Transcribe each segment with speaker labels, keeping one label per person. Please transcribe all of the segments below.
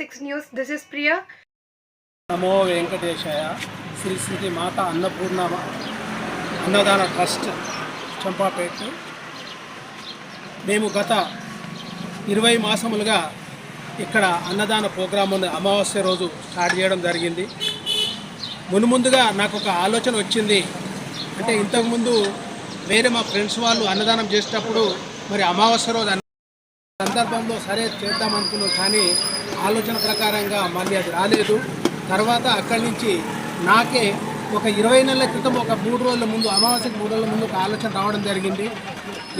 Speaker 1: Six news. This is Priya
Speaker 2: నమో వెంకటేశాయ. శ్రీ శ్రీ మాత అన్నపూర్ణ అన్నదాన trust Champapet. మేము గత ఇరవై మాసములుగా ఇక్కడ అన్నదాన ప్రోగ్రామును అమావాస్య రోజు స్టార్ట్ చేయడం జరిగింది. మునుముందుగా నాకు ఒక ఆలోచన వచ్చింది. అంటే ఇంతకుముందు వేరే మా ఫ్రెండ్స్ వాళ్ళు అన్నదానం చేసేటప్పుడు మరి అమావాస్య రోజు అన్న సందర్భంలో సరే చేద్దాం అనుకున్నాం కానీ ఆలోచన ప్రకారంగా మళ్ళీ అది రాలేదు. తర్వాత అక్కడి నుంచి నాకే ఒక ఇరవై నెలల క్రితం ఒక మూడు రోజుల ముందు అమావాస్యకు మూడు రోజుల ముందు ఒక ఆలోచన రావడం జరిగింది.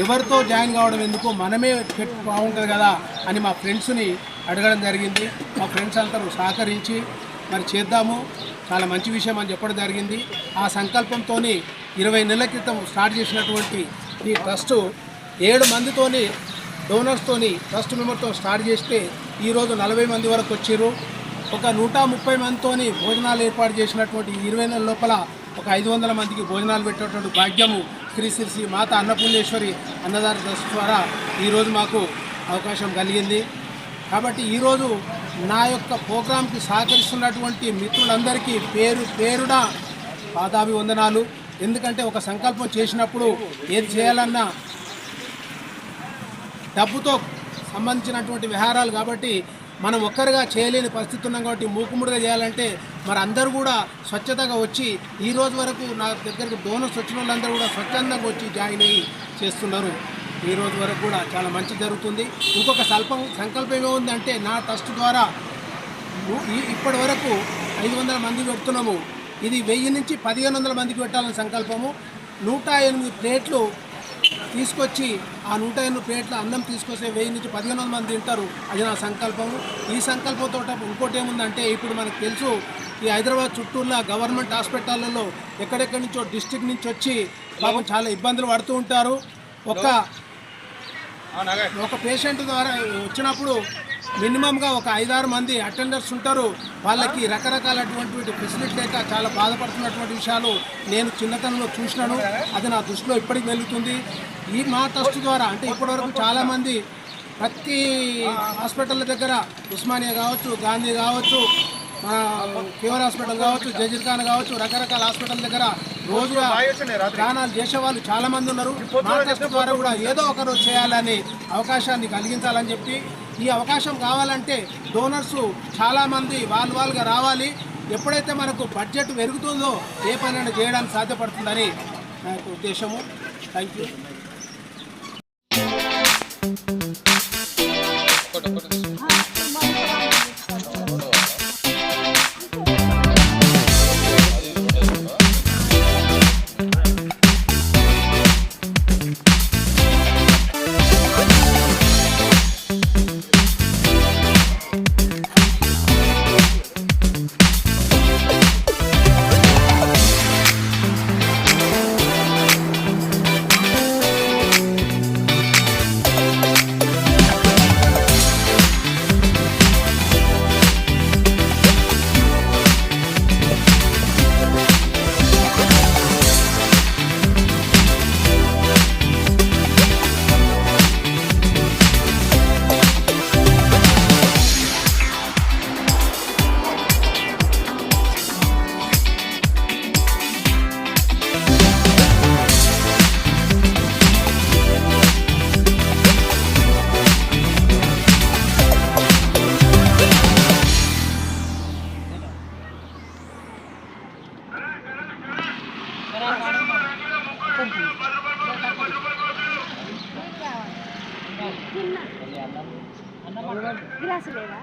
Speaker 2: ఎవరితో జాయిన్ కావడం ఎందుకు? మనమే పెట్ బాగుంటుంది కదా అని మా ఫ్రెండ్స్ని అడగడం జరిగింది. మా ఫ్రెండ్స్ అందరూ సహకరించి మరి చేద్దాము చాలా మంచి విషయం అని చెప్పడం జరిగింది. ఆ సంకల్పంతో ఇరవై నెలల క్రితం స్టార్ట్ చేసినటువంటి ఈ ట్రస్టు ఏడు మందితోని డోనర్స్తోని ట్రస్ట్ మెంబర్తో స్టార్ట్ చేస్తే ఈరోజు నలభై మంది వరకు వచ్చారు. ఒక నూట ముప్పై మందితోని భోజనాలు ఏర్పాటు చేసినటువంటి ఇరవై నెలల లోపల ఒక ఐదు వందల మందికి భోజనాలు పెట్టేటువంటి భాగ్యము శ్రీ శ్రీ శ్రీ మాత అన్నపూర్ణేశ్వరి అన్నదాన ట్రస్ట్ ద్వారా ఈరోజు మాకు అవకాశం కలిగింది. కాబట్టి ఈరోజు నా యొక్క ప్రోగ్రాంకి సహకరిస్తున్నటువంటి మిత్రులందరికీ పేరు పేరున పాదాభివందనాలు. ఎందుకంటే ఒక సంకల్పం చేసినప్పుడు ఏది చేయాలన్నా డబ్బుతో సంబంధించినటువంటి విహారాలు కాబట్టి మనం ఒక్కరిగా చేయలేని పరిస్థితి ఉన్నాం కాబట్టి మూకుముడిగా చేయాలంటే మరి అందరూ కూడా స్వచ్ఛతగా వచ్చి ఈ రోజు వరకు నా దగ్గరకు డోనర్స్ వచ్చిన వాళ్ళందరూ కూడా స్వచ్ఛందంగా వచ్చి జాయిన్ అయ్యి చేస్తున్నారు. ఈ రోజు వరకు కూడా చాలా మంచి జరుగుతుంది. ఇంకొక స్వల్పం సంకల్పం ఏముందంటే నా ట్రస్ట్ ద్వారా ఇప్పటి వరకు ఐదు వందల మంది పెడుతున్నాము. ఇది వెయ్యి నుంచి పదిహేను వందల మందికి పెట్టాలని సంకల్పము. నూట ఎనిమిది ప్లేట్లు తీసుకొచ్చి ఆ నూట ఎనిమిది ప్లేట్ల అన్నం తీసుకొస్తే వెయ్యి నుంచి పదిహేను వందల మంది తింటారు. అది నా సంకల్పము. ఈ సంకల్పంతో ఇంకోటి ఏముందంటే ఇప్పుడు మనకు తెలుసు ఈ హైదరాబాద్ చుట్టూన్న గవర్నమెంట్ హాస్పిటళ్ళలో ఎక్కడెక్కడి నుంచో డిస్టిక్ నుంచి వచ్చి పాపం చాలా ఇబ్బందులు పడుతూ ఉంటారు. ఒక ఒక పేషెంట్ ద్వారా వచ్చినప్పుడు మినిమంగా ఒక ఐదారు మంది అటెండర్స్ ఉంటారు. వాళ్ళకి రకరకాలటువంటి ఫెసిలిటీ లేక చాలా బాధపడుతున్నటువంటి విషయాలు నేను చిన్నతనంలో చూసినాను. అది నా దృష్టిలో ఇప్పటికి వెలుగుతుంది. ఈ మా ట్రస్ట్ ద్వారా అంటే ఇప్పటివరకు చాలామంది ప్రతి హాస్పిటల్ దగ్గర ఉస్మానియా కావచ్చు గాంధీ కావచ్చు మన కేవర్ హాస్పిటల్ కావచ్చు జజీర్ ఖాన్ కావచ్చు రకరకాల హాస్పిటల్ దగ్గర రోజుగా ప్రాణాలు చేసేవాళ్ళు చాలామంది చాలా మంది ఉన్నారు. మా ట్రస్ట్ ద్వారా కూడా ఏదో ఒక రోజు చేయాలని అవకాశాన్ని కలిగించాలని చెప్పి ఈ అవకాశం కావాలంటే డోనర్స్ చాలామంది వాళ్ళు వాళ్ళుగా రావాలి. ఎప్పుడైతే మనకు బడ్జెట్ పెరుగుతుందో ఏ పనైనా చేయడానికి సాధ్యపడుతుందని నా యొక్క ఉద్దేశము థ్యాంక్ యూ
Speaker 3: గ్లాసు లేదా